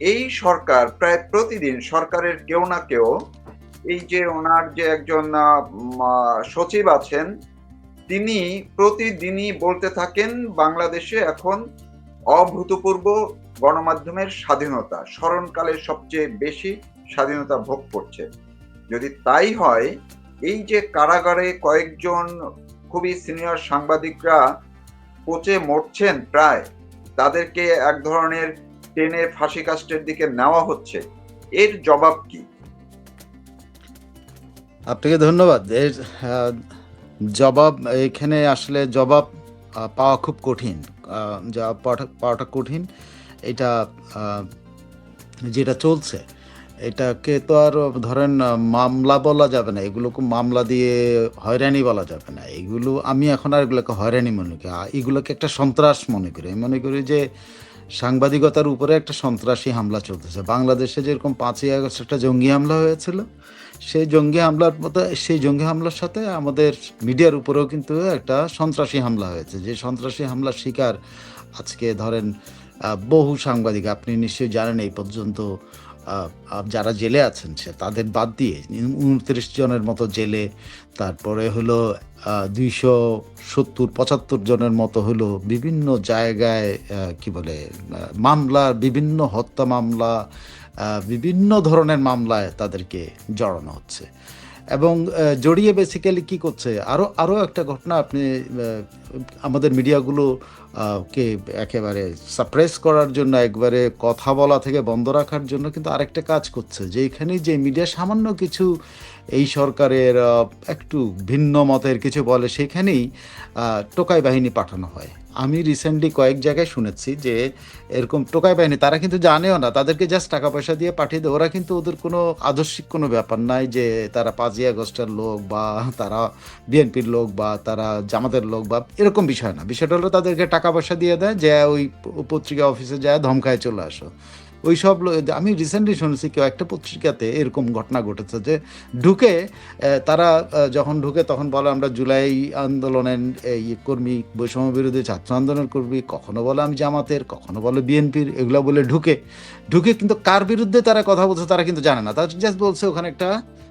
এই সরকার প্রায় প্রতিদিন সরকারের কেউ না কেউ এই যে ওনার যে একজন সচিব আছেন, তিনি প্রতিদিনই বলতে থাকেন বাংলাদেশে এখন অভূতপূর্ব গণমাধ্যমের স্বাধীনতা স্মরণকালে সবচেয়ে বেশি স্বাধীনতা ভোগ করছে। যদি তাই হয়, এই যে কারাগারে কয়েকজন খুবই সিনিয়র সাংবাদিকরা পচে মরছেন প্রায়, তাদেরকে এক ধরনের টেনে ফাঁসি কাস্টের দিকে নেওয়া হচ্ছে। এর জবাব কি? আপনাকে ধন্যবাদ। এর জবাব এখানে আসলে জবাব পাওয়া খুব কঠিন। জবাব পাওয়াটা কঠিন। এটা যেটা চলছে, এটাকে তো আর ধরেন মামলা বলা যাবে না। এগুলোকে মামলা দিয়ে হয়রানি বলা যাবে না। এগুলো, আমি এখন আর এগুলোকে হয়রানি মনে করি। এগুলোকে একটা সন্ত্রাস মনে করি। মনে করি যে সাংবাদিকতার উপরে একটা সন্ত্রাসী হামলা চলতেছে। বাংলাদেশে যেরকম পাঁচই আগস্ট একটা জঙ্গি হামলা হয়েছিল, সেই জঙ্গি হামলার মতো সেই জঙ্গি হামলার সাথে আমাদের মিডিয়ার উপরেও কিন্তু একটা সন্ত্রাসী হামলা হয়েছে। যে সন্ত্রাসী হামলার শিকার আজকে ধরেন বহু সাংবাদিক, আপনি নিশ্চয়ই জানেন এই পর্যন্ত যারা জেলে আছেন, সে তাদের বাদ দিয়ে উনত্রিশ জনের মতো জেলে, তারপরে হলো দুইশো সত্তর, পঁচাত্তর জনের মতো হলো বিভিন্ন জায়গায় কি বলে মামলা, বিভিন্ন হত্যা মামলা বিভিন্ন ধরনের মামলায় তাদেরকে জড়ানো হচ্ছে। এবং জড়িয়ে বেসিক্যালি কি করছে? আরও আরও একটা ঘটনা আপনি আমাদের মিডিয়াগুলো কে একেবারে সাপ্রেস করার জন্য, একবারে কথা বলা থেকে বন্ধ রাখার জন্য কিন্তু আরেকটা কাজ করছে। যে এখানে যে মিডিয়া সামান্য কিছু এই সরকারের একটু ভিন্ন মতের কিছু বলে, সেখানেই টোকাই বাহিনী পাঠানো হয়। আমি রিসেন্টলি কয়েক জায়গায় শুনেছি যে এরকম টোকাই পায়নি তারা কিন্তু জানেও না, তাদেরকে জাস্ট টাকা পয়সা দিয়ে পাঠিয়ে দেয়। ওরা কিন্তু ওদের কোনো আদর্শিক কোনো ব্যাপার নাই যে তারা পাঁচই আগস্টের লোক বা তারা বিএনপির লোক বা তারা জামাতের লোক বা এরকম বিষয় না। বিষয়টা হলো তাদেরকে টাকা পয়সা দিয়ে দেয়, যে ওই পত্রিকা অফিসে যায়, ধমকায় চলে আসো। ওই সব আমি রিসেন্টলি শুনেছি কেউ একটা পত্রিকাতে এরকম ঘটনা ঘটেছে যে ঢুকে তারা যখন ঢুকে তখন বলে, আমরা জুলাই আন্দোলনের এই কর্মী, বৈষম্য বিরোধী, ছাত্র আন্দোলনের কর্মী, কখনো বলে আমি জামাতের, কখনো বলে বিএনপির, এগুলো বলে ঢুকে। ঢুকে কিন্তু কার বিরুদ্ধে তারা কথা বলছে তারা কিন্তু জানে না। তারা জাস্ট বলছে ওখানে একটা ইয়ে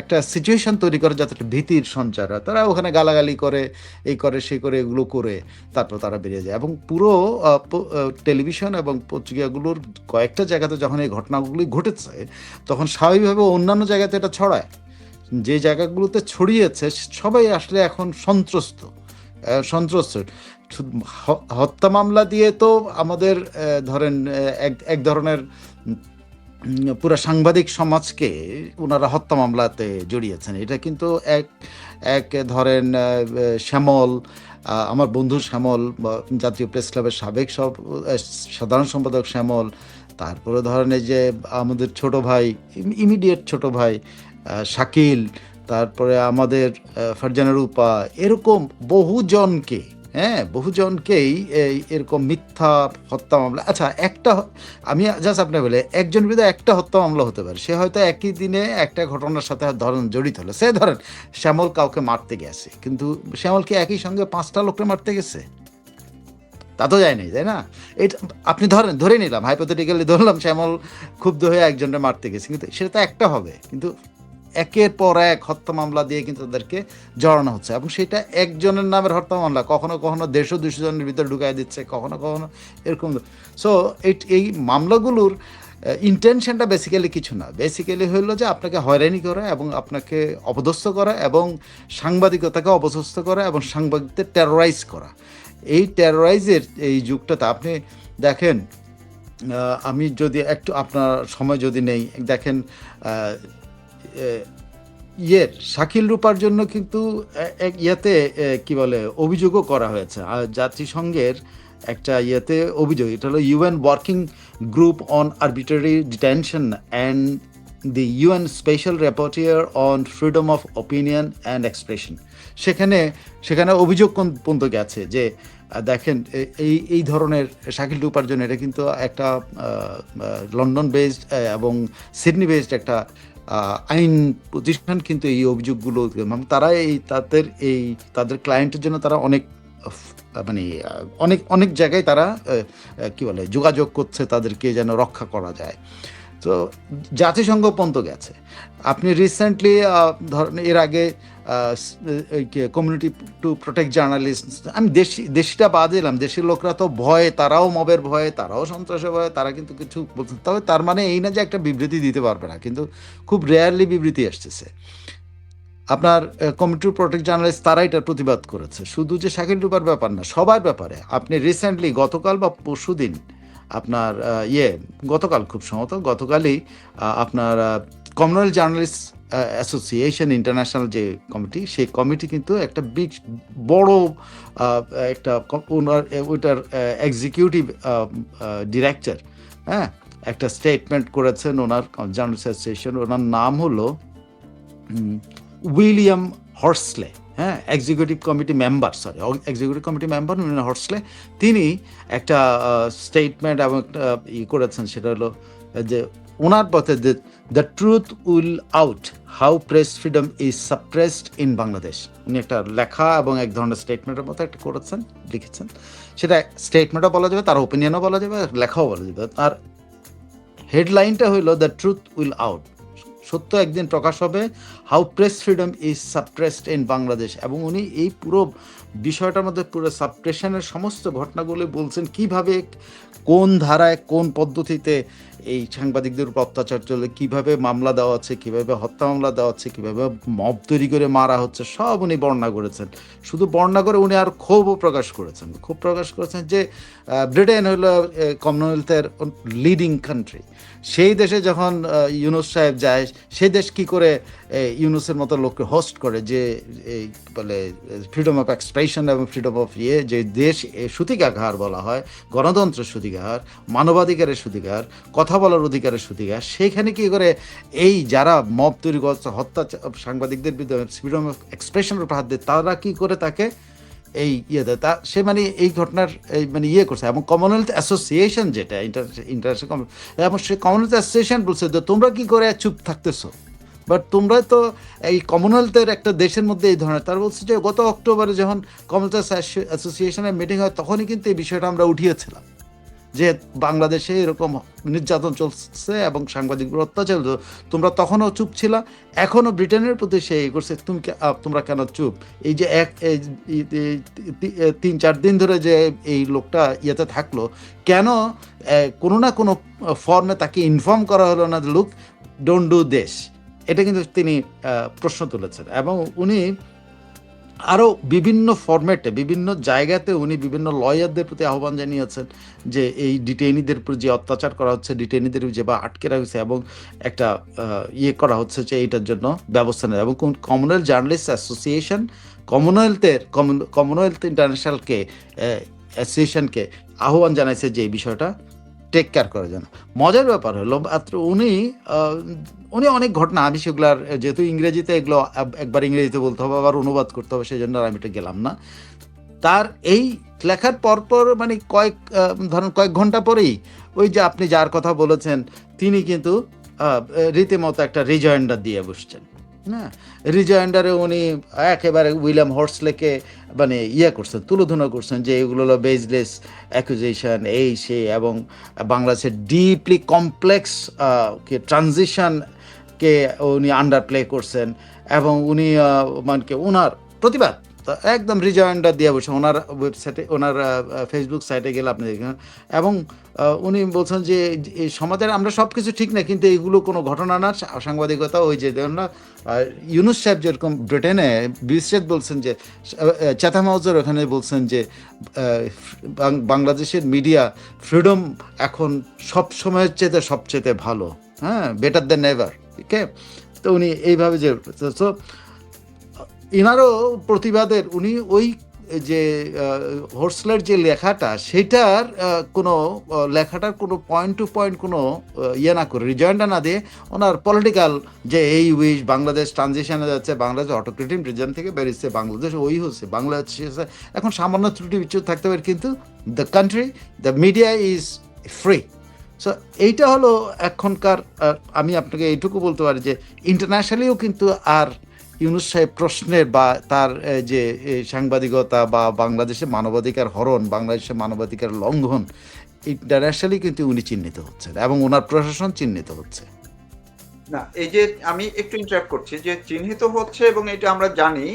একটা সিচুয়েশন তৈরি করে যাতে একটা ভীতির সঞ্চার হয়। তারা ওখানে গালাগালি করে, এই করে, সে করে, এগুলো করে, তারপর তারা বেরিয়ে যায়। এবং পুরো টেলিভিশন এবং পত্রিকাগুলোর কয়েকটা জায়গাতে যখন এই ঘটনাগুলি ঘটেছে, তখন স্বাভাবিকভাবে অন্যান্য জায়গাতে এটা ছড়ায়। যে জায়গাগুলোতে ছড়িয়েছে, সবাই আসলে এখন সন্ত্রস্ত সন্ত্রস্ত। হত্যা মামলা দিয়ে তো আমাদের ধরেন এক এক ধরনের পুরো সাংবাদিক সমাজকে ওনারা হত্যা মামলাতে জড়িয়েছেন। এটা কিন্তু এক এক ধরেন শ্যামল আমার বন্ধু শ্যামল জাতীয় প্রেস ক্লাবের সাবেক সব সাধারণ সম্পাদক শ্যামল, তারপরে ধরেন এই যে আমাদের ছোট ভাই ইমিডিয়েট ছোট ভাই শাকিল, তারপরে আমাদের ফারজানা রূপা, এরকম বহুজনকে হ্যাঁ বহুজনকেই এই এরকম মিথ্যা হত্যা মামলা আচ্ছা একটা আমি জাস্ট আপনার বলে, একজন বিরুদ্ধে একটা হত্যা মামলা হতে পারে। সে হয়তো একই দিনে একটা ঘটনার সাথে ধরেন জড়িত হলো। সে ধরেন শ্যামল কাউকে মারতে গেছে, কিন্তু শ্যামল কি একই সঙ্গে পাঁচটা লোককে মারতে গেছে। তা তো যায়নি তাই না? এটা আপনি ধরেন, ধরে নিলাম হাইপোথেটিক্যালি ধরলাম, শ্যামল ক্ষুব্ধ হয়ে একজনকে মারতে গেছে, কিন্তু সেটা তো একটা হবে। কিন্তু একের পর এক হত্যা মামলা দিয়ে কিন্তু তাদেরকে জড়ানো হচ্ছে। এবং সেটা একজনের নামের হত্যা মামলা, কখনো কখনো দেড়শো দুশো জনের ভিতরে ঢুকাই দিচ্ছে, কখনো কখনো এরকম। সো এই মামলাগুলোর ইন্টেনশনটা বেসিক্যালি কিছু না। বেসিক্যালি হলো যে আপনাকে হয়রানি করা এবং আপনাকে অপদস্থ করা এবং সাংবাদিকতাকে অপদস্থ করা এবং সাংবাদিকদের টেরোরাইজ করা। এই টেরোরাইজের এই যুগটাতে আপনি দেখেন আমি যদি একটু আপনার সময় যদি নেই, দেখেন ইয়ের শাকিল রূপার জন্য কিন্তু ইয়েতে কি বলে, অভিযোগও করা হয়েছে। আর জাতিসংঘের একটা ইয়েতে অভিযোগ, এটা হলো UN working group on arbitrary detention and the UN special rapporteur on freedom of opinion and expression. সেখানে সেখানে অভিযোগ কোন- পর্যন্ত গেছে যে, দেখেন এই এই ধরনের শাকিল রূপার জন্য এটা কিন্তু একটা লন্ডন বেসড এবং সিডনি বেসড একটা আইন প্রতিষ্ঠান কিন্তু এই অভিযোগগুলো মানে তারা এই তাদের এই তাদের ক্লায়েন্টের জন্য তারা অনেক মানে অনেক অনেক জায়গায় তারা কি বলে, যোগাযোগ করছে তাদেরকে যেন রক্ষা করা যায়। তো জাতিসংঘ পর্যন্ত গেছে। আপনি রিসেন্টলি ধরেন এর আগে কমিউনিটি টু প্রোটেক্ট জার্নালিস্ট আমি দেশি, দেশিটা বাদ দিলাম, দেশের লোকরা তো ভয়ে, তারাও মবের ভয়ে, তারাও সন্ত্রাসের ভয়ে, তারা কিন্তু কিছু বলতে তবে তার মানে এই না যে একটা বিবৃতি দিতে পারবে না, কিন্তু খুব রেয়ারলি বিবৃতি আসতেছে। আপনার কমিটি প্রোটেক্ট জার্নালিস্ট তারা এটার প্রতিবাদ করেছে। শুধু যে শাকিল টুপার ব্যাপার না, সবার ব্যাপারে। আপনি রিসেন্টলি গতকাল বা পরশু দিন আপনার ইয়ে গতকাল খুব সম্ভবত, গতকালই আপনার কমনওয়েলথ জার্নালিস্ট অ্যাসোসিয়েশন ইন্টারন্যাশনাল যে কমিটি, সেই কমিটি কিন্তু একটা বিগ, বড় একটা ওনার ওইটার এক্সিকিউটিভ ডিরেক্টর হ্যাঁ একটা স্টেটমেন্ট করেছেন ওনার জার্নালিস্ট অ্যাসোসিয়েশন ওনার নাম হলো উইলিয়াম হর্সলে। হ্যাঁ executive committee member sorry executive committee member William Horsley তিনি একটা স্টেটমেন্ট এবং একটা ই করেছেন, সেটা হলো, যে ওনার পথে যে the truth will out how press freedom is suppressed in Bangladesh উনি একটা লেখা এবং এক ধরনের স্টেটমেন্টের মতো একটা করেছেন, লিখেছেন। সেটা স্টেটমেন্টও বলা যাবে, তার ওপিনিয়নও বলা যাবে, লেখাও বলা যাবে। আর হেডলাইনটা হইল দ্য ট্রুথ উইল আউট সত্য একদিন প্রকাশ হবে how press freedom is suppressed in Bangladesh এবং উনি এই পুরো বিষয়টার মধ্যে পুরো সাপ্রেশনের সমস্ত ঘটনাগুলো বলছেন, কীভাবে, কোন ধারায়, কোন পদ্ধতিতে এই সাংবাদিকদের উপর অত্যাচার চলে, কীভাবে মামলা দেওয়া হচ্ছে, কীভাবে হত্যা মামলা দেওয়া হচ্ছে, কীভাবে মব তৈরি করে মারা হচ্ছে, সব উনি বর্ণনা করেছেন। শুধু বর্ণনা করে উনি আর ক্ষোভও প্রকাশ করেছেন। ক্ষোভ প্রকাশ করেছেন যে ব্রিটেন হলো কমনওয়েলথের লিডিং কান্ট্রি সেই দেশে যখন ইউনুস সাহেব যায় সেই দেশ কি করে ইউনুসের মতো লোককে হোস্ট করে যে এই বলে ফ্রিডম অফ এক্সপ্রেশন এবং ফ্রিডম অফ ইয়ে যে দেশ সূতিকাঘার বলা হয়, গণতন্ত্রের সূতিকাঘার মানবাধিকারের সূতিকার কথা বলার অধিকারের সূতিকার সেইখানে কি করে এই যারা মব তৈরি করছে, হত্যা সাংবাদিকদের বিরুদ্ধে ফ্রিডম অফ এক্সপ্রেশনের উপর হাত দেয়, তারা কি করে তাকে এই ইয়ে দেয়? তা সে মানে এই ঘটনার এই মানে ইয়ে করছে। এবং কমনওয়েলথ অ্যাসোসিয়েশন যেটা ইন্টারন্যাশনাল এবং সে কমনওয়েলথ অ্যাসোসিয়েশন বলছে যে, তোমরা কি করে চুপ থাকতেছো? বাট তোমরা তো এই কমনওয়েলথের একটা দেশের মধ্যে এই ধরনের। তারা বলছে যে, গত অক্টোবরে যখন কমনওয়েলথ অ্যাসোসিয়েশনের মিটিং হয়, তখনই কিন্তু এই বিষয়টা আমরা উঠিয়েছিলাম। যে বাংলাদেশে এরকম নির্যাতন চলছে এবং সাংবাদিকদের অত্যাচার তোমরা তখনও চুপ ছিল, এখনও ব্রিটেনের প্রতি সে করছে, তুমি তোমরা কেন চুপ? এই যে এক তিন, চার দিন ধরে যে এই লোকটা ইয়েতে থাকল, কেন কোনো না কোনো ফর্মে তাকে ইনফর্ম করা হলো না লুক ডোন্ট ডু দেশ এটা কিন্তু তিনি প্রশ্ন তুলেছেন এবং উনি আরও বিভিন্ন ফরম্যাটে, বিভিন্ন জায়গাতে উনি বিভিন্ন লয়ারদের প্রতি আহ্বান জানিয়েছেন যে এই ডিটেইনিদের উপর যে অত্যাচার করা হচ্ছে, ডিটেইনিদের যে বা আটকে রাখা হয়েছে এবং একটা ইয়ে করা হচ্ছে যে এইটার জন্য ব্যবস্থা নেয় এবং কমনওয়েলথ জার্নালিস্ট অ্যাসোসিয়েশন কমনওয়েলথের কমনওয়েলথ ইন্টারন্যাশনালকে অ্যাসোসিয়েশনকে আহ্বান জানাইছে যে এই বিষয়টা টেক কেয়ার করার জন্য। মজার ব্যাপার হলো, মাত্র উনি উনি অনেক ঘটনা, আমি সেগুলার, যেহেতু ইংরেজিতে এগুলো একবার ইংরেজিতে বলতে হবে, আবার অনুবাদ করতে হবে সেই জন্য আর আমি এটা গেলাম না। তার এই লেখার পরপর মানে কয়েক ধরুন কয়েক ঘণ্টা পরেই, ওই যে আপনি যার কথা বলেছেন, তিনি কিন্তু রীতিমতো একটা রিজয়েন্ডার দিয়ে বসছেন। হ্যাঁ রিজয়েন্ডারে উনি একেবারে উইলিয়াম হর্সলেকে মানে ইয়ে করছেন, তুলোধনা করছেন যে এগুলো হলো বেজলেস অ্যাকুজেশন এই সে এবং বাংলাদেশের ডিপলি কমপ্লেক্স ট্রানজিশনকে উনি আন্ডার প্লে করছেন এবং উনি মানে ওনার প্রতিবাদ তো একদম রিজয়েন্ডার দিয়ে বসে, ওনার ওয়েবসাইটে ওনার ফেসবুক সাইটে গেলে আপনি দেখবেন। এবং উনি বলছেন যে এই সমাজের আমরা সব কিছু ঠিক না, কিন্তু এইগুলো কোনো ঘটনা না, সাংবাদিকতা ওই যে দেখুন না ইউনুস সাহেব যেরকম ব্রিটেনে বিশেষ বলছেন যে চেতাম হাউসের ওখানে বলছেন যে বাংলাদেশের মিডিয়া ফ্রিডম এখন সব সময়ের চেয়ে সবচেয়ে ভালো। হ্যাঁ বেটার দেন এভার ওকে তো উনি এইভাবে যে তো ইনারও প্রতিবাদের, উনি ওই যে হোর্সলের যে লেখাটা, সেটার কোনো লেখাটার কোনো পয়েন্ট টু পয়েন্ট কোনো ইয়ে না করে রিজয়েন্টটা না দিয়ে ওনার পলিটিক্যাল যে এই উইশ বাংলাদেশ ট্রানজিশনে যাচ্ছে, বাংলাদেশ অটোক্রেটিভ রিজন থেকে বেরিয়েছে, বাংলাদেশ ওই হচ্ছে, বাংলাদেশ এখন সামান্য ত্রুটি বিচ্ছুত থাকতে পারে, কিন্তু the country the media is free so এইটা হলো এখনকার আমি আপনাকে এইটুকু বলতে পারি যে ইন্টারন্যাশনালিও কিন্তু আর ইউনুস সাহেব প্রশ্নের বা তার যে সাংবাদিকতা বা বাংলাদেশে মানবাধিকার হরণ বাংলাদেশে মানবাধিকার লঙ্ঘন ইন্টারন্যাশনালি কিন্তু উনি চিহ্নিত হচ্ছেন এবং ওনার প্রশাসন চিহ্নিত হচ্ছে। না, এই যে আমি একটু ইন্টারাক্ট করছি, যে চিহ্নিত হচ্ছে এবং এটা আমরা জানি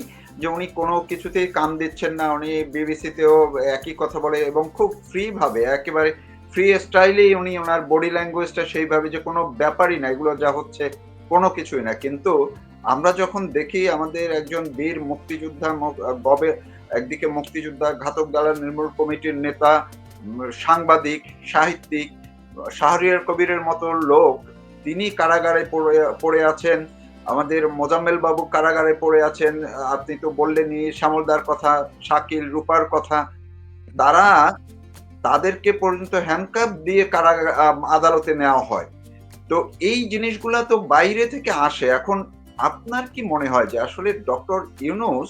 যে উনি কোনো কিছুতেই কান দিচ্ছেন না, উনি বিবিসিতেও একই কথা বলে এবং খুব ফ্রিভাবে একেবারে ফ্রি স্টাইলেই উনি ওনার বডি ল্যাঙ্গুয়েজটা সেইভাবে যে কোনো ব্যাপারই না, এগুলো যা হচ্ছে কোনো কিছুই না। কিন্তু আমরা যখন দেখি আমাদের একজন বীর মুক্তিযোদ্ধা গবে একদিকে মুক্তিযোদ্ধা, ঘাতক দালাল নির্মূল কমিটির নেতা সাংবাদিক, সাহিত্যিক, শাহরিয়ার কবিরের মতো লোক, তিনি কারাগারে পড়ে পড়ে আছেন। আমাদের মোজাম্মেল বাবু কারাগারে পড়ে আছেন। আপনি তো বললেনই শ্যামলদার কথা, শাকিল রূপার কথা। তারা তাদেরকে পর্যন্ত হ্যান্ডকাপ দিয়ে কারাগার আদালতে নেওয়া হয়। তো এই জিনিসগুলা তো বাইরে থেকে আসে। এখন আপনার কি মনে হয় যে আসলে ডক্টর ইউনুস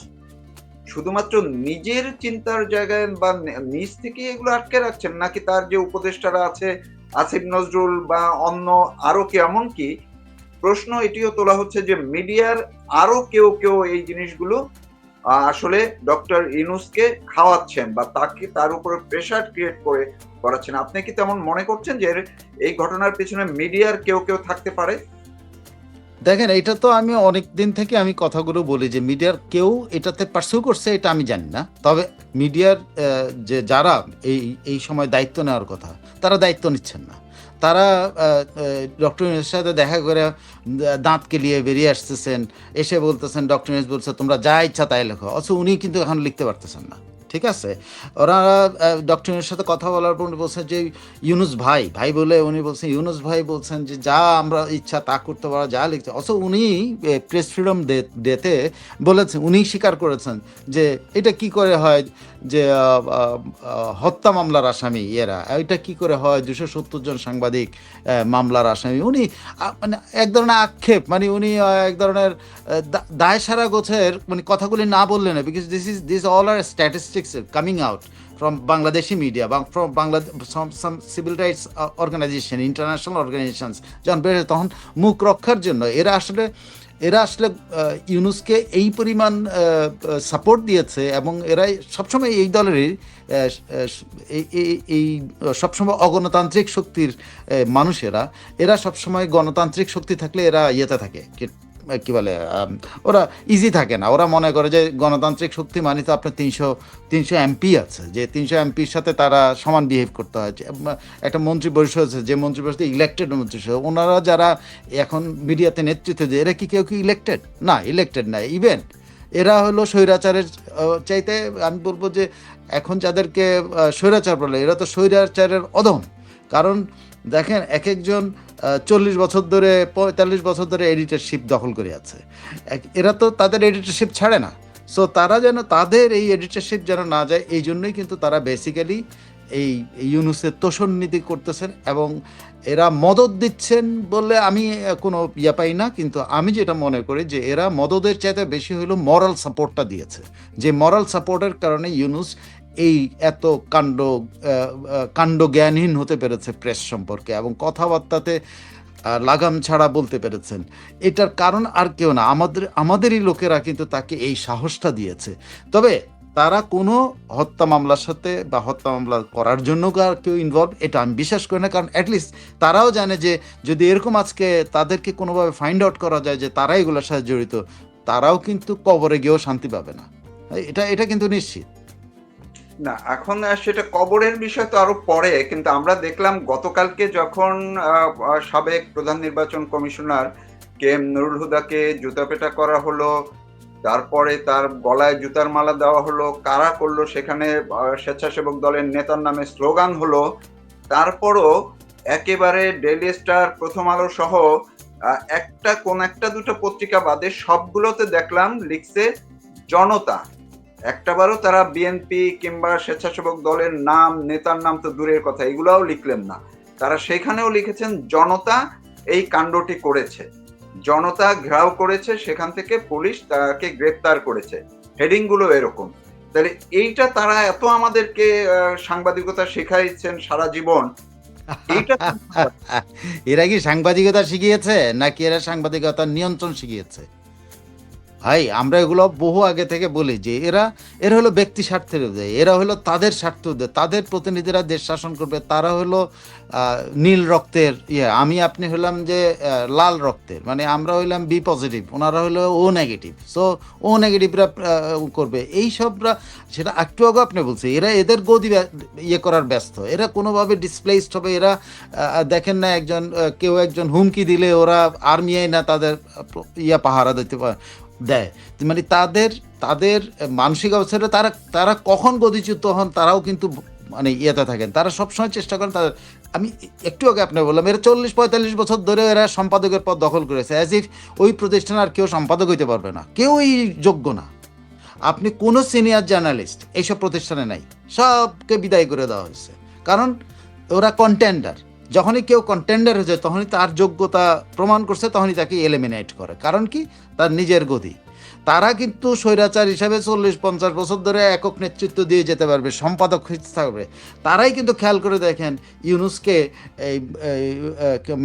শুধুমাত্র নিজের চিন্তার জায়গায় বা নিজ থেকে এগুলো আটকে রাখছেন, নাকি তার যে উপদেষ্টারা আছে, আসিফ নজরুল বা অন্য আরও কি এমন কি প্রশ্ন এটিও তোলা হচ্ছে যে মিডিয়ার আরও কেউ কেউ এই জিনিসগুলো আসলে ডক্টর ইনুসকে খাওয়াচ্ছেন বা তাকে, তার উপরে প্রেশার ক্রিয়েট করে করাচ্ছেন। আপনি কি তেমন মনে করছেন যে এই ঘটনার পেছনে মিডিয়ার কেউ কেউ থাকতে পারে? দেখেন, এটা তো আমি অনেক দিন থেকে আমি কথাগুলো বলি যে মিডিয়ার কেউ এটাতে পার্সিউ করছে, এটা আমি জানি না। তবে মিডিয়ার যে যারা এই এই সময় দায়িত্ব নেওয়ার কথা, তারা দায়িত্ব নিচ্ছেন না। তারা ডক্টর ইউনুসের সাথে দেখা করে দাঁত কেলিয়ে বেরিয়ে আসতেছেন, এসে বলতেছেন, ডক্টর ইউনুস বলছে, তোমরা যা ইচ্ছা তাই লেখো। অথচ উনি কিন্তু এখন লিখতে পারতেছেন না। ঠিক আছে? ওনারা ডক্টরের সাথে কথা বলার পর উনি বলছেন যে, ইউনুস ভাই। ভাই বলে উনি বলছেন, ইউনুস ভাই বলছেন যে, যা আমরা ইচ্ছা তা করতে পারা, যা লিখতে অথচ উনি প্রেস ফ্রিডম ডেতে বলেছেন উনি স্বীকার করেছেন যে, এটা কি করে হয়? যে হত্যা মামলার আসামি এরা। এটা কি করে হয়? দুশো সত্তর জন সাংবাদিক মামলার আসামি। উনি মানে এক ধরনের আক্ষেপ। মানে উনি এক ধরনের দায় সারা গোছের মানে কথাগুলি না বললেন because this is this all are statistics coming out from Bangladeshi media bang- from some, some civil rights uh, organization, international যখন বের তখন মুখ রক্ষার জন্য। এরা আসলে এরা আসলে ইউনুসকে এই পরিমাণ সাপোর্ট দিয়েছে এবং এরা সবসময় এই দলেরই এই সবসময় অগণতান্ত্রিক শক্তির মানুষেরা। এরা সবসময় গণতান্ত্রিক শক্তি থাকলে এরা ইয়েতে থাকে কি- বলে ওরা ইজি থাকে না। ওরা মনে করে যে গণতান্ত্রিক শক্তি মানে তো আপনার তিনশো তিনশো এমপি আছে। যে তিনশো এমপির সাথে তারা সমান বিহেভ করতে হয়। একটা মন্ত্রী পরিষদ আছে, যে মন্ত্রী পরিষদ ইলেকটেড মন্ত্রী ওনারা যারা এখন মিডিয়াতে নেতৃত্ব দেয়, এরা কি কেউ কি ইলেক্টেড না ইলেকটেড না ইভেন এরা হলো স্বৈরাচারের চাইতে আমি বলব যে এখন যাদেরকে স্বৈরাচার বলে, এরা তো স্বৈরাচারের অধম। কারণ দেখেন এক একজন চল্লিশ বছর ধরে, পঁয়তাল্লিশ বছর ধরে এডিটরশিপ দখল করে আছে। এরা তো তাদের এডিটরশিপ ছাড়ে না। সো তারা যেন তাদের এই এডিটরশিপ যেন না যায়, এই জন্যই কিন্তু তারা বেসিক্যালি এই ইউনুসের তোষণ নীতি করতেছেন এবং এরা মদত দিচ্ছেন বলে আমি কোনো ইয়ে পাই না, কিন্তু আমি যেটা মনে করি যে এরা মদদের চাইতে বেশি হলো মরাল সাপোর্টটা দিয়েছে। যে মরাল সাপোর্টের কারণে ইউনুস এই এত কাণ্ড কাণ্ড জ্ঞানহীন হতে পেরেছে প্রেস সম্পর্কে এবং কথাবার্তাতে লাগাম ছাড়া বলতে পেরেছেন। এটার কারণ আর কেউ না, আমাদের, আমাদেরই লোকেরা কিন্তু তাকে এই সাহসটা দিয়েছে। তবে তারা কোনো হত্যা মামলার সাথে বা হত্যা মামলা করার জন্য আর কেউ ইনভলভ এটা আমি বিশ্বাস করি না। কারণ অ্যাটলিস্ট তারাও জানে যে, যদি এরকম আজকে তাদেরকে কোনোভাবে ফাইন্ড আউট করা যায় যে তারা এগুলোর সাথে জড়িত, তারাও কিন্তু কবরে গিয়েও শান্তি পাবে না। এটা এটা কিন্তু নিশ্চিত। না, এখন সেটা কবরের বিষয় তো আরও পরে, কিন্তু আমরা দেখলাম গতকালকে যখন সাবেক প্রধান নির্বাচন কমিশনার কে এম নুরুল হুদাকে জুতাপেটা করা হলো, তারপরে তার গলায় জুতার মালা দেওয়া হলো, কারা করল, সেখানে স্বেচ্ছাসেবক দলের নেতার নামে স্লোগান হলো, তারপরও একেবারে ডেইলি স্টার, প্রথম আলো সহ একটা কোন একটা দুটো পত্রিকা বাদে সবগুলোতে দেখলাম লিখছে জনতা। একটাবারও তারা বিএনপি কিংবা স্বেচ্ছাসেবক দলের নাম, নেতার নাম তো দূরের কথা, এগুলাও লিখলেন না। তারা সেখানেও লিখেছেন, জনতা এই কাণ্ডটি করেছে। জনতা ঘেরাও করেছে, সেখান থেকে পুলিশ তাকে গ্রেপ্তার করেছে। হেডিংগুলো এরকম। তাহলে এইটা তারা এত আমাদেরকে সাংবাদিকতা শেখাইছেন সারা জীবন। এরা কি সাংবাদিকতা শিখিয়েছে, নাকি এরা সাংবাদিকতার নিয়ন্ত্রণ শিখিয়েছে? ভাই, আমরা এগুলো বহু আগে থেকে বলি যে এরা এরা হলো ব্যক্তি স্বার্থের উদয়, এরা হলো তাদের স্বার্থ উদয়, তাদের প্রতিনিধিরা দেশ শাসন করবে, তারা হলো নীল রক্তের ইয়ে আমি আপনি হলাম যে লাল রক্তের মানে আমরা হইলাম বি পজিটিভ ওনারা হলো ও নেগেটিভ সো ও নেগেটিভরা করবে। এই সবরা, সেটা একটু আগে আপনি বলছে, এরা এদের গদি ইয়ে করার ব্যস্ত, এরা কোনোভাবে ডিসপ্লেসড হবে, এরা দেখেন না একজন কেউ একজন হুমকি দিলে ওরা আর্মি না তাদের ইয়া পাহারা দিতে পারে। দেয়। মানে তাদের তাদের মানসিক অবস্থাটা তারা তারা কখন গদিচ্যুত হন তারাও কিন্তু মানে ইয়েতে থাকেন। তারা সবসময় চেষ্টা করেন তাদের, আমি একটু আগে আপনি বললাম, এরা চল্লিশ পঁয়তাল্লিশ বছর ধরে এরা সম্পাদকের পদ দখল করেছে। অ্যাজ ইফ ওই প্রতিষ্ঠান আর কেউ সম্পাদক হইতে পারবে না। কেউই যোগ্য না। আপনি কোনো সিনিয়র জার্নালিস্ট এইসব প্রতিষ্ঠানে নাই। সবকে বিদায় করে দেওয়া হয়েছে। কারণ ওরা কন্টেন্ডার যখনই কেউ কন্টেন্ডার হয়েছে তখনই তার যোগ্যতা প্রমাণ করছে, তখনই তাকে এলিমিনেট করে। কারণ কি? তার নিজের গতি। তারা কিন্তু স্বৈরাচার হিসাবে চল্লিশ, পঞ্চাশ বছর ধরে একক নেতৃত্ব দিয়ে যেতে পারবে, সম্পাদক থাকবে। তারাই কিন্তু খেয়াল করে দেখেন, ইউনুসকে এই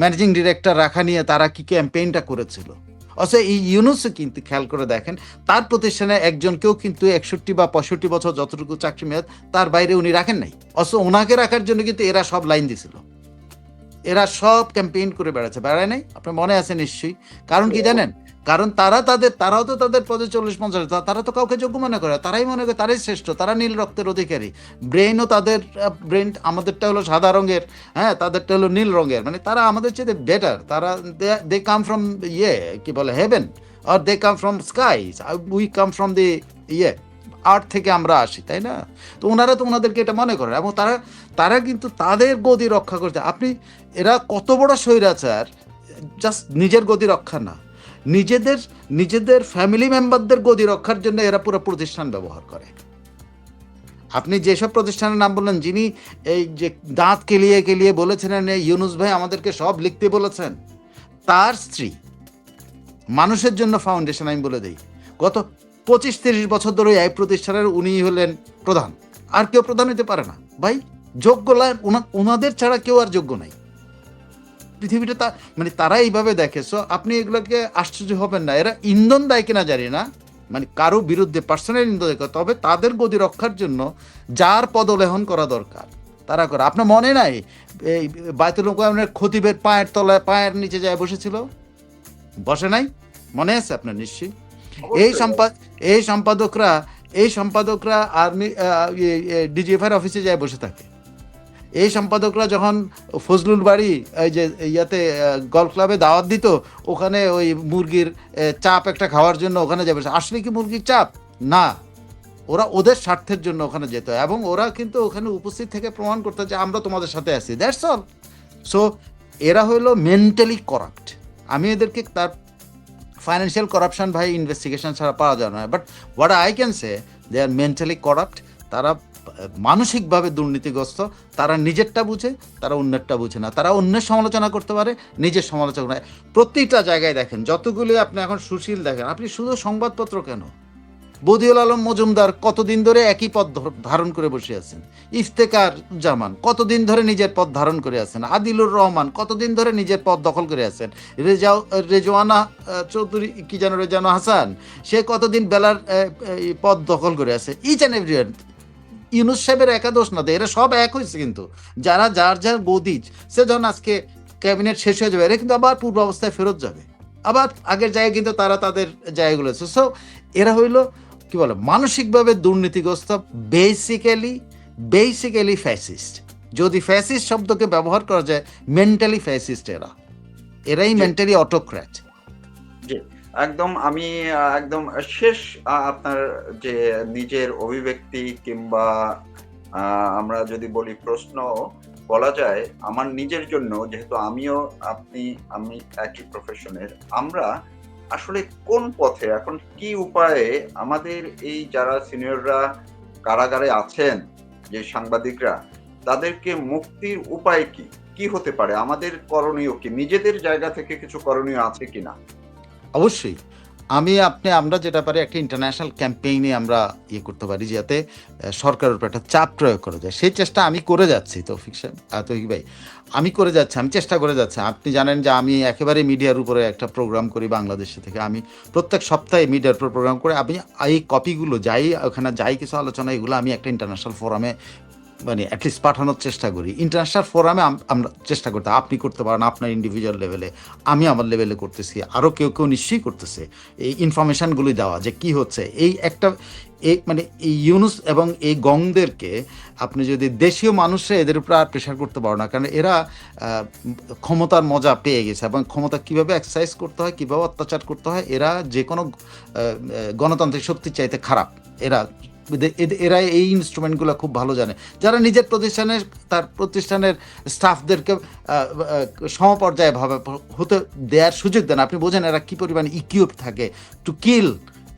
ম্যানেজিং ডিরেক্টর রাখা নিয়ে তারা কি ক্যাম্পেইনটা করেছিল। অথচ এই ইউনুসও কিন্তু খেয়াল করে দেখেন, তার প্রতিষ্ঠানে একজনকেও কিন্তু একষট্টি বা পঁয়ষট্টি বছর যতটুকু চাকরি মেয়াদ, তার বাইরে উনি রাখেন নাই। অথচ ওনাকে রাখার জন্য কিন্তু এরা সব লাইন দিছিল। এরা সব ক্যাম্পেইন করে বেড়াচ্ছে। বেড়ায় নাই? আপনার মনে আছে নিশ্চয়ই। কারণ কি জানেন? কারণ তারা তাদের তারাও তো তাদের পদে চল্লিশ, পঞ্চাশ তারা তো কাউকে যোগ্য মনে করে তারাই মনে করে তারাই শ্রেষ্ঠ। তারা নীল রক্তের অধিকারী। ব্রেনও তাদের ব্রেন আমাদেরটা হলো সাদা রঙের। হ্যাঁ তাদেরটা হলো নীল রঙের। মানে তারা আমাদের চেয়ে বেটার তারা দে কাম ফ্রম ইয়ে কি বলে heaven are they come from sky we come from the ইয়ে আর্ট থেকে আমরা আসি, তাই না? তো ওনারা তো ওনাদেরকে এটা মনে করেন এবং তারা তারা কিন্তু তাদের গদি রক্ষা করতে আপনি, এরা কত বড় স্বৈরাচার জাস্ট নিজের গদি রক্ষা না। নিজেদের নিজেদের ফ্যামিলি মেম্বারদের গদি রক্ষার জন্য এরা পুরো প্রতিষ্ঠান ব্যবহার করে। আপনি যেসব প্রতিষ্ঠানের নাম বললেন, যিনি এই যে দাঁত কেলিয়ে কেলিয়ে বলেছিলেন ইউনুস ভাই আমাদেরকে সব লিখতে বলেছেন, তার স্ত্রী, মানুষের জন্য ফাউন্ডেশন আমি বলে দিই। গত পঁচিশ তিরিশ বছর ধরে এই প্রতিষ্ঠানের উনি হলেন প্রধান। আর কেউ প্রধান হতে পারে না। ভাই, যোগ্য ওনাদের ছাড়া কেউ আর যোগ্য নাই। পৃথিবীটা তা মানে তারা এইভাবে দেখে সো আপনি এগুলোকে আশ্চর্য হবেন না। এরা ইন্ধন দেয় কিনা জানি না। মানে কারও বিরুদ্ধে পার্সোনাল ইন্ধন দেয় তবে তাদের গতি রক্ষার জন্য যার পদলেহন করা দরকার, তারা করে। আপনার মনে নাই? এই বায়তুল মোকামের খতিবের পায়ের তলায়, পায়ের নিচে যায় বসেছিল? বসে নাই? মনে আছে আপনার নিশ্চয়ই? এই সম্পাদ এই সম্পাদকরা এই সম্পাদকরা আর্মি ডিজিএফআর অফিসে যায় বসে থাকে। এই সম্পাদকরা যখন ফজলুল বাড়ি, এই যে ইয়াতে গল্ফ ক্লাবে দাওয়াত দিত, ওখানে ওই মুরগির চাপ একটা খাওয়ার জন্য ওখানে যাবে আসলে কি মুরগির চাপ? না। ওরা ওদের স্বার্থের জন্য ওখানে যেত, এবং ওরা কিন্তু ওখানে উপস্থিত থেকে প্রমাণ করতে যে আমরা তোমাদের সাথে আছি। দ্যাটস অল সো এরা হলো মেন্টালি করাপ্ট আমি এদেরকে তার ফাইন্যান্সিয়াল করাপশন ভাই ইনভেস্টিগেশন ছাড়া পাওয়া যায় না। But what I can say they are mentally corrupt তারা, মানসিকভাবে দুর্নীতিগ্রস্ত, তারা নিজেরটা বুঝে, তারা অন্যেরটা বুঝে না। তারা অন্যের সমালোচনা করতে পারে, নিজের সমালোচনা প্রতিটা জায়গায় দেখেন, যতগুলি আপনি এখন সুশীল দেখেন, আপনি শুধু সংবাদপত্র কেন? বদিউল আলম মজুমদার কতদিন ধরে একই পদ ধারণ করে বসে আছেন? ইফতেকার জামান, কতদিন ধরে নিজের পদ ধারণ করে আছেন? আদিলুর রহমান, কতদিন ধরে নিজের পদ দখল করে আছেন? রেজা রেজওয়ানা চৌধুরী, কি যেন রেজানো হাসান, সে কতদিন বেলার পদ দখল করে আছে? ইচ অ্যান্ড এভরিওয়ান ইউনুস সাহেবের একাদোষ না, এরা সব এক হয়েছে কিন্তু। যারা, যার যার গদিজ সে যখন আজকে ক্যাবিনেট শেষ হয়ে যাবে, এরা কিন্তু আবার পূর্ব অবস্থায় ফেরত যাবে। আবার আগের জায়গায় কিন্তু তারা তাদের জায়গাগুলো আছে। সো এরা হইল কি বলে মানসিকভাবে দুর্নীতিগ্রস্ত বেসিক্যালি বেসিক্যালি ফ্যাসিস্ট যদি ফ্যাসিস্ট শব্দকে ব্যবহার করা যায় মেন্টালি ফ্যাসিস্ট এরা। এরাই মেন্টালি অটোক্র্যাট একদম আমি একদম শেষ আপনার যে নিজের অভিব্যক্তি কিংবা আমরা যদি বলি প্রশ্ন বলা যায় আমার নিজের জন্য যেহেতু আমিও আপনি আমি একই প্রফেশনের আমরা আসলে কোন পথে? এখন কি উপায়ে আমাদের এই যারা সিনিয়ররা কারাগারে আছেন, যে সাংবাদিকরা, তাদেরকে মুক্তির উপায় কি? কি হতে পারে? আমাদের করণীয় কি? নিজেদের জায়গা থেকে কিছু করণীয় আছে কিনা? অবশ্যই। আমি, আপনি, আমরা যেটা পারি একটা ইন্টারন্যাশনাল ক্যাম্পেইনে আমরা ইয়ে করতে পারি, যাতে সরকারের উপর একটা চাপ প্রয়োগ করা যায়। সেই চেষ্টা আমি করে যাচ্ছি, তৌফিক সাহেব। তৌফিক ভাই, আমি করে যাচ্ছি, আমি চেষ্টা করে যাচ্ছি। আপনি জানেন যে আমি একেবারে মিডিয়ার উপরে একটা প্রোগ্রাম করি বাংলাদেশে থেকে। আমি প্রত্যেক সপ্তাহে মিডিয়ার উপর প্রোগ্রাম করে। আমি এই কপিগুলো যাই, ওখানে যাই কিছু আলোচনা, এগুলো আমি একটা ইন্টারন্যাশনাল ফোরামে মানে অ্যাটলিস্ট পাঠানোর চেষ্টা করি। ইন্টারন্যাশনাল ফোরামে আমরা চেষ্টা করতে আপনি করতে পারেন আপনার ইন্ডিভিজুয়াল লেভেলে আমি আমার লেভেলে করতেছি। আরও কেউ কেউ নিশ্চয়ই করতেছে। এই ইনফরমেশানগুলি দেওয়া যে কি হচ্ছে। এই একটা, এই মানে এই ইউনুস এবং এই গংদেরকে আপনি যদি দেশীয় মানুষরা এদের উপর আর প্রেশার করতে পারো না, কারণ এরা ক্ষমতার মজা পেয়ে গেছে এবং ক্ষমতা কীভাবে এক্সারসাইজ করতে হয়, কীভাবে অত্যাচার করতে হয়, এরা যে কোনো গণতান্ত্রিক শক্তির চাইতে খারাপ। এরা এরা এই ইনস্ট্রুমেন্টগুলো খুব ভালো জানে। যারা নিজের প্রতিষ্ঠানে তার প্রতিষ্ঠানের স্টাফদেরকে আহ, আহ, সমপর্যায়ে ভাবে হতে দেওয়ার সুযোগ দেন আপনি বোঝেন এরা কী পরিমাণ ইকিউপ থাকে to kill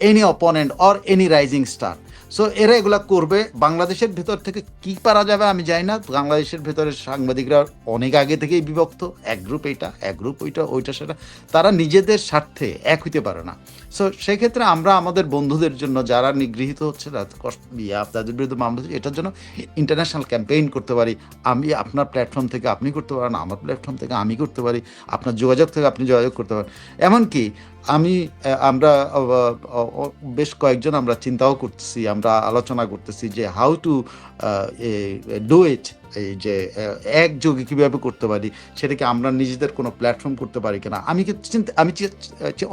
any opponent or any rising star so এরা এগুলা করবে। বাংলাদেশের ভেতর থেকে কি পারা যাবে আমি জানি না। বাংলাদেশের ভেতরে সাংবাদিকরা অনেক আগে থেকেই বিভক্ত। এক গ্রুপ এইটা এক গ্রুপ ওইটা ওইটা, সেটা। তারা নিজেদের স্বার্থে এক হইতে পারে না। সো সেক্ষেত্রে আমরা আমাদের বন্ধুদের জন্য যারা নিগৃহীত হচ্ছে, তাদের বিরুদ্ধে মামলা এটার জন্য ইন্টারন্যাশনাল ক্যাম্পেইন করতে পারি। আমি আপনার প্ল্যাটফর্ম থেকে আপনি করতে পারেন, আমার প্ল্যাটফর্ম থেকে আমি করতে পারি। আপনার যোগাযোগ থেকে আপনি যোগাযোগ করতে পারেন। এমনকি আমি আমরা বেশ কয়েকজন আমরা চিন্তাও করতেছি আমরা আলোচনা করতেছি যে হাউ টু ডু ইট এই যে একযোগে কীভাবে করতে পারি সেটাকে আমরা নিজেদের কোনো প্ল্যাটফর্ম করতে পারি কিনা। আমি চিন্তা আমি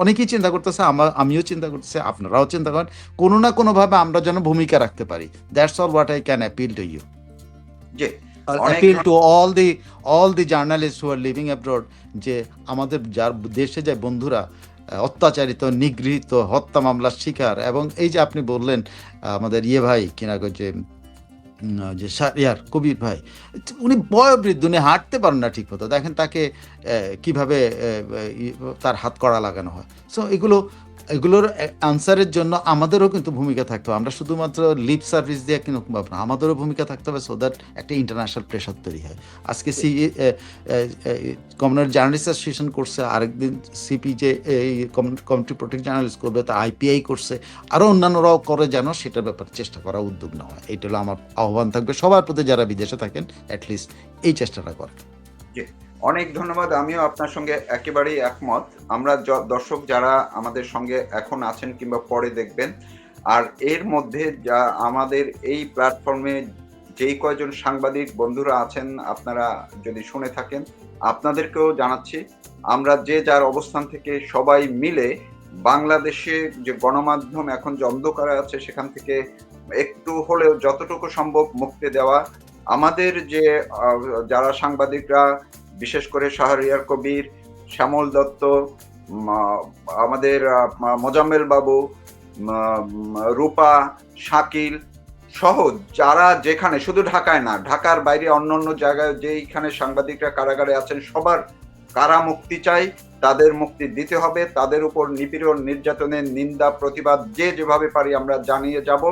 অনেকেই চিন্তা করতেছে আমার আমিও চিন্তা করতেছি আপনারাও চিন্তা করেন। কোনো না কোনোভাবে আমরা যেন ভূমিকা রাখতে পারি। That's all what I can appeal to you ji. অনেক appeal to all the all the journalist who are living abroad যে আমাদের যার দেশে যায় বন্ধুরা অত্যাচারিত, নিগৃহীত, হত্যা মামলার শিকার এবং এই যে আপনি বললেন আমাদের ইয়ে ভাই কিনা যে সারিয়ার যে ইয়ার কবির ভাই, উনি বয়োবৃদ্ধ, উনি হাঁটতে পারেন না ঠিক মতো দেখেন তাকে কীভাবে তার হাত কড়া লাগানো হয়। সো এগুলো এগুলোর আনসারের জন্য আমাদেরও কিন্তু ভূমিকা থাকতে হবে। আমরা শুধুমাত্র লিপ সার্ভিস দিয়ে কিন্তু পাবো না আমাদেরও ভূমিকা থাকতে হবে সো দ্যাট একটা ইন্টারন্যাশনাল প্রেশার তৈরি হয়। আজকে সি কমিউনিটি জার্নালিস্ট অ্যাসোসিয়েশন করছে, আরেকদিন সিপি যে এই কমিউনিটি প্রোটেক্ট জার্নালিস্ট করবে, তা আইপিআই করছে। আরও অন্যান্যরাও করে যেন সেটার ব্যাপারে চেষ্টা করা উদ্যোগ নেওয়া হয়। এটা হলো আমার আহ্বান থাকবে। সবার প্রতি যারা বিদেশে থাকেন অ্যাটলিস্ট এই চেষ্টাটা করে অনেক ধন্যবাদ, আমিও আপনার সঙ্গে একেবারেই একমত। আমরা দর্শক যারা আমাদের সঙ্গে এখন আছেন কিংবা পরে দেখবেন, আর এর মধ্যে যা আমাদের এই প্ল্যাটফর্মে যেই কয়জন সাংবাদিক বন্ধুরা আছেন আপনারা যদি শুনে থাকেন, আপনাদেরকেও জানাচ্ছি, আমরা যে যার অবস্থান থেকে সবাই মিলে বাংলাদেশে যে গণমাধ্যম এখন যে অন্ধকারে আছে সেখান থেকে একটু হলেও যতটুকু সম্ভব মুক্তি দেওয়া, আমাদের যে যারা সাংবাদিকরা বিশেষ করে শাহরিয়ার কবির, শ্যামল দত্ত আমাদের মোজাম্মেল বাবু রূপা, শাকিল সহ যারা যেখানে, শুধু ঢাকায় না, ঢাকার বাইরে অন্য অন্য জায়গায় যেইখানে সাংবাদিকরা কারাগারে আছেন, সবার কারা মুক্তি চাই, তাদের মুক্তি দিতে হবে, তাদের উপর নিপীড়ন, নির্যাতনের নিন্দা, প্রতিবাদ যে যেভাবে পারি আমরা জানিয়ে যাব।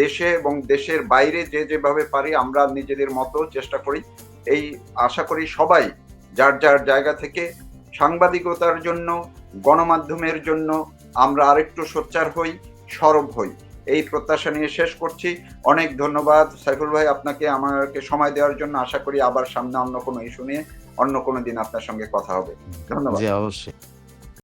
দেশে এবং দেশের বাইরে যে যেভাবে পারি আমরা নিজেদের মতো চেষ্টা করি। এই আশা করি সবাই যার যার জায়গা থেকে সাংবাদিকতার জন্য, গণমাধ্যমের জন্য আমরা আরেকটু সোচ্চার হই, সরব হই। এই প্রত্যাশা নিয়ে শেষ করছি। অনেক ধন্যবাদ। সাইফুল ভাই, আপনাকে আমাকে সময় দেওয়ার জন্য আশা করি আবার সামনে অন্য কোনো ইস্যু নিয়ে অন্য কোনো দিন আপনার সঙ্গে কথা হবে। ধন্যবাদ। অবশ্যই।